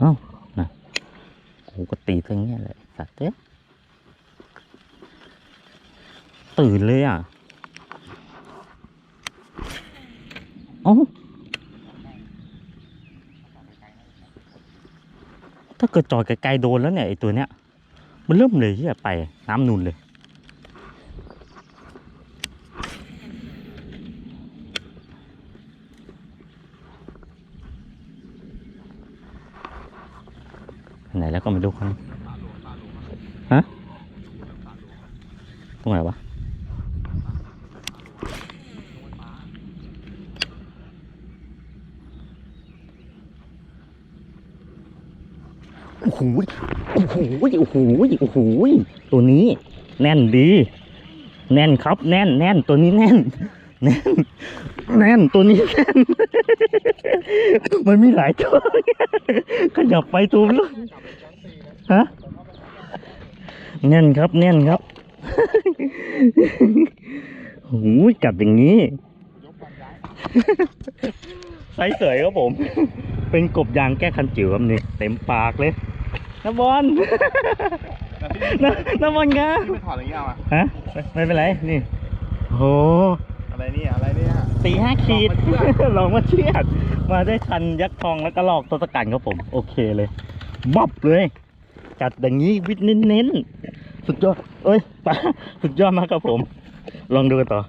เอ้านะกูก็ตีทั้งเนี้ยเลยสัตว์เจ๊ตื่นเลยอะเอ้าถ้าเกิดจอดไกลๆโดนแล้วเนี่ยไอตัวเนี้ย มันเริ่มเลยที่จะไปน้ำนูนเลย ไหนแล้วก็ไมาดูกันฮะตรงไหนวะโอ้โหโอ้โหโอ้โหโอ้โหตัวนี้ แน่นดี แน่นครับ แน่นแน่นตัวนี้แน่น แน่นแน่นตัวนี้แน่น มันมีหลายตัว ขยับไปตัวนู้นฮะแน่นครับแน่นครับโอ้โหกัดอย่างนี้ไซส์เสยครับผม เป็นกบยางแก้คันจิ๋วครับนี่เต็มปากเลยน้ำบอลน้ำน้ำบอลงาพี่ไปถอดอย่างเงี้ยเอาอะฮะไม่ไม่เป็นไรนี่โหอะไร เนี่ยอะไรเนี่ย สี่ห้าขีด ลองมาเชือดลองมาเชียด มาได้ทันยักษ์ทองแล้วก็ลอกตัวสกัดครับผม โอเคเลยบ๊อบเลย จัดอย่างนี้วิทเน้นๆ สุดยอด เอ้ยป้าสุดยอดมากครับผม ลองดูกันต่อ